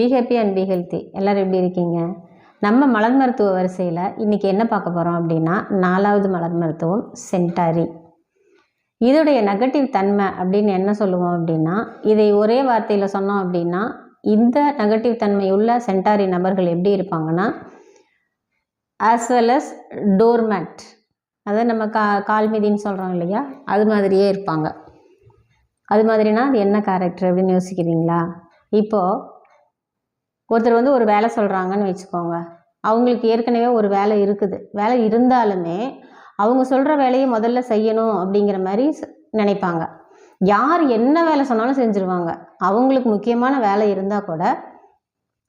Be happy and be healthy எல்லோரும் எப்படி இருக்கீங்க? நம்ம மலர் மருத்துவ வரிசையில் இன்றைக்கி என்ன பார்க்க போகிறோம் அப்படின்னா நாலாவது மலர் மருத்துவம் சென்டாரி. இதோடைய நெகட்டிவ் தன்மை அப்படின்னு என்ன சொல்லுவோம் அப்படின்னா இதை ஒரே வார்த்தையில் சொன்னோம் அப்படின்னா இந்த நெகட்டிவ் தன்மை உள்ள சென்டாரி நபர்கள் எப்படி இருப்பாங்கன்னா ஆஸ் வெல் அஸ் டோர்மேட் அதை நம்ம கா கால்மிதின்னு சொல்கிறோம் இல்லையா? அது மாதிரியே இருப்பாங்க. அது மாதிரினா அது என்ன கேரக்டர் அப்படின்னு யோசிக்கிறீங்களா? இப்போது ஒருத்தர் வந்து ஒரு வேலை சொல்கிறாங்கன்னு வச்சுக்கோங்க. அவங்களுக்கு ஏற்கனவே ஒரு வேலை இருக்குது. வேலை இருந்தாலுமே அவங்க சொல்கிற வேலையை முதல்ல செய்யணும் அப்படிங்கிற மாதிரி நினைப்பாங்க. யார் என்ன வேலை சொன்னாலும் செஞ்சுருவாங்க. அவங்களுக்கு முக்கியமான வேலை இருந்தால் கூட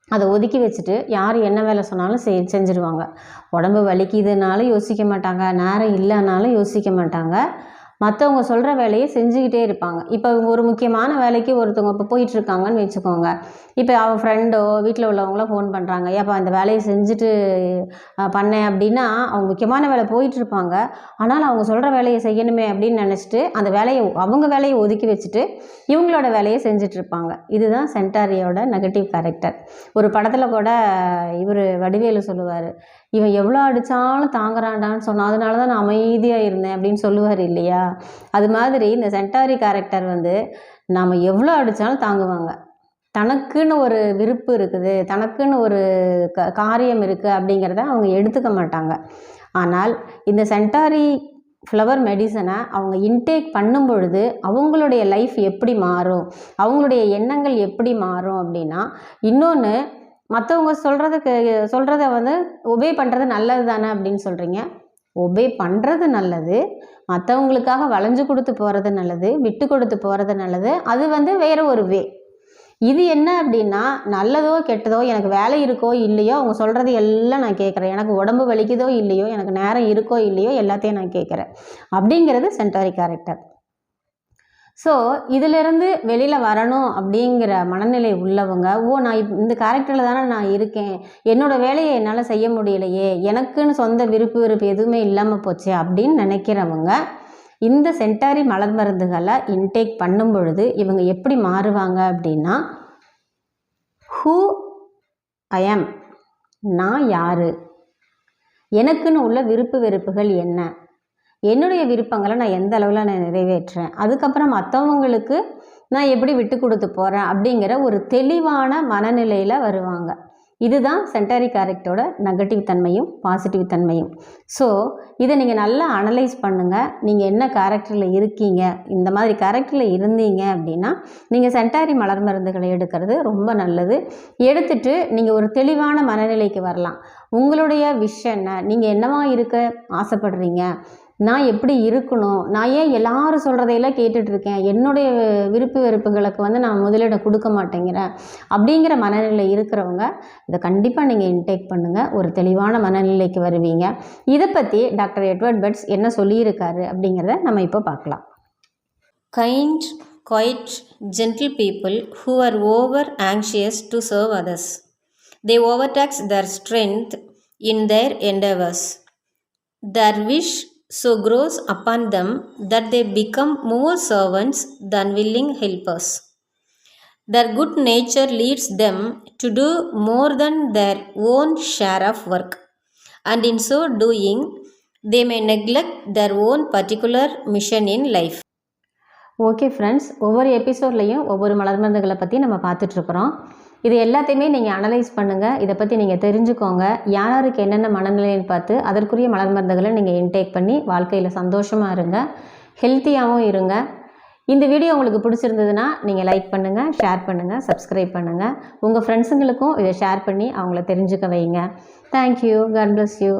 அதை ஒதுக்கி வச்சுட்டு யார் என்ன வேலை சொன்னாலும் செய் செஞ்சுருவாங்க. உடம்பு வலிக்குதுனாலும் யோசிக்க மாட்டாங்க. நேரம் இல்லைனாலும் யோசிக்க மாட்டாங்க. மற்றவங்க சொல்கிற வேலையை செஞ்சுக்கிட்டே இருப்பாங்க. இப்போ ஒரு முக்கியமான வேலைக்கு ஒருத்தவங்க இப்போ போயிட்டுருக்காங்கன்னு வச்சுக்கோங்க. இப்போ அவன் ஃப்ரெண்டோ வீட்டில் உள்ளவங்களோ ஃபோன் பண்ணுறாங்க ஏப்பா அந்த வேலையை செஞ்சுட்டு பண்ணேன் அப்படின்னா அவங்க முக்கியமான வேலை போயிட்டுருப்பாங்க. ஆனால் அவங்க சொல்கிற வேலையை செய்யணுமே அப்படின்னு நினச்சிட்டு அந்த வேலையை அவங்க வேலையை ஒதுக்கி வச்சுட்டு இவங்களோட வேலையை செஞ்சிட்ருப்பாங்க இதுதான் சென்டாரியோட நெகட்டிவ் கேரக்டர் ஒரு படத்தில் கூட இவர் வடிவேலு சொல்லுவார். இவன் எவ்வளோ அடித்தாலும் தாங்குறான்டான்னு சொன்னான். அதனால தான் நான் அமைதியாக இருந்தேன் அப்படின்னு சொல்லுவார் இல்லையா? அது மாதிரி இந்த சென்டாரி கேரக்டர் வந்து நாம் எவ்வளோ அடித்தாலும் தாங்குவாங்க. தனக்குன்னு ஒரு விருப்பு இருக்குது தனக்குன்னு ஒரு க காரியம் இருக்குது அப்படிங்கிறத அவங்க எடுத்துக்க மாட்டாங்க. ஆனால் இந்த சென்டாரி ஃப்ளவர் மெடிசனை அவங்க இன்டேக் பண்ணும் பொழுது அவங்களுடைய லைஃப் எப்படி மாறும் அவங்களுடைய எண்ணங்கள் எப்படி மாறும் அப்படின்னா இன்னொன்று மற்றவங்க சொல்கிறதுக்கு சொல்கிறத வந்து ஒபே பண்ணுறது நல்லது தானே அப்படின்னு சொல்கிறீங்க ஒபே பண்ணுறது நல்லது. மற்றவங்களுக்காக வளைஞ்சு கொடுத்து போகிறது நல்லது விட்டு கொடுத்து போகிறது நல்லது. அது வந்து வேறு ஒரு வே இது என்ன அப்படின்னா நல்லதோ கெட்டதோ எனக்கு வேலை இருக்கோ இல்லையோ அவங்க சொல்கிறது எல்லாம் நான் கேட்குறேன். எனக்கு உடம்பு வலிக்குதோ இல்லையோ எனக்கு நேரம் இருக்கோ இல்லையோ எல்லாத்தையும் நான் கேட்குறேன். அப்படிங்கிறது சென்டாரி கேரக்டர் ஸோ இதிலிருந்து வெளியில் வரணும் அப்படிங்கிற மனநிலை உள்ளவங்க ஓ நான் இந்த கேரக்டரில் தானே நான் இருக்கேன். என்னோடய வேலையை என்னால் செய்ய முடியலையே. எனக்குன்னு சொந்த விருப்பு விருப்பு எதுவுமே இல்லாமல் போச்சு அப்படின்னு நினைக்கிறவங்க இந்த சென்டாரி மலர் மருந்துகளை இன்டேக் பண்ணும் பொழுது இவங்க எப்படி மாறுவாங்க அப்படின்னா ஹூ ஐ எம் நான் யார்? எனக்குன்னு உள்ள விருப்பு வெறுப்புகள் என்ன? என்னுடைய விருப்பங்களை நான் எந்த அளவில் நான் நிறைவேற்றுறேன்? அதுக்கப்புறம் மற்றவங்களுக்கு நான் எப்படி விட்டு கொடுத்து போகிறேன் அப்படிங்கிற ஒரு தெளிவான மனநிலையில் வருவாங்க. இதுதான் சென்டரி கேரக்டரோட நெகட்டிவ் தன்மையும் பாசிட்டிவ் தன்மையும். ஸோ இதை நீங்கள் நல்லா அனலைஸ் பண்ணுங்கள் நீங்கள் என்ன கேரக்டரில் இருக்கீங்க? இந்த மாதிரி கேரக்டரில் இருந்தீங்க அப்படின்னா நீங்கள் சென்டாரி மலர் மருந்துகளை எடுக்கிறது ரொம்ப நல்லது. எடுத்துட்டு நீங்கள் ஒரு தெளிவான மனநிலைக்கு வரலாம். உங்களுடைய விஷயம் என்ன? நீங்கள் என்னவா இருக்க ஆசைப்படுறீங்க? நான் எப்படி இருக்கணும்? நான் ஏன் எல்லாரும் சொல்கிறதையெல்லாம் கேட்டுட்ருக்கேன்? என்னுடைய விருப்பு வெறுப்புகளுக்கு வந்து நான் முதலிடம் கொடுக்க மாட்டேங்கிறேன். அப்படிங்கிற மனநிலை இருக்கிறவங்க இதை கண்டிப்பாக நீங்கள் இன்டேக் பண்ணுங்கள் ஒரு தெளிவான மனநிலைக்கு வருவீங்க. இதை பற்றி டாக்டர் எட்வர்ட் பெட்ஸ் என்ன சொல்லியிருக்காரு அப்படிங்கிறத நம்ம இப்போ பார்க்கலாம். Kind quiet gentle people who are over anxious to serve others they overtax their strength in their endeavours their wish so grows upon them that they become more servants than willing helpers. Their good nature leads them to do more than their own share of work, and in so doing, they may neglect their own particular mission in life. Okay friends ஒவ்வொரு எபிசோட்லேயும் ஒவ்வொரு மலர் மருந்துகளை பற்றி நம்ம பார்த்துட்ருக்குறோம் இது எல்லாத்தையுமே நீங்கள் analyse பண்ணுங்கள் இதை பற்றி நீங்கள் தெரிஞ்சுக்கோங்க. யாராருக்கு என்னென்ன மனநிலைன்னு பார்த்து அதற்குரிய மலர் மருந்துகளை நீங்கள் இன்டேக் பண்ணி வாழ்க்கையில் சந்தோஷமாக இருங்க. ஹெல்த்தியாகவும் இருங்க. இந்த வீடியோ உங்களுக்கு பிடிச்சிருந்ததுன்னா நீங்கள் லைக் பண்ணுங்கள் ஷேர் பண்ணுங்கள் சப்ஸ்கிரைப் பண்ணுங்கள் உங்கள் ஃப்ரெண்ட்ஸுங்களுக்கும் இதை ஷேர் பண்ணி அவங்கள தெரிஞ்சுக்க வைங்க. Thank you God bless you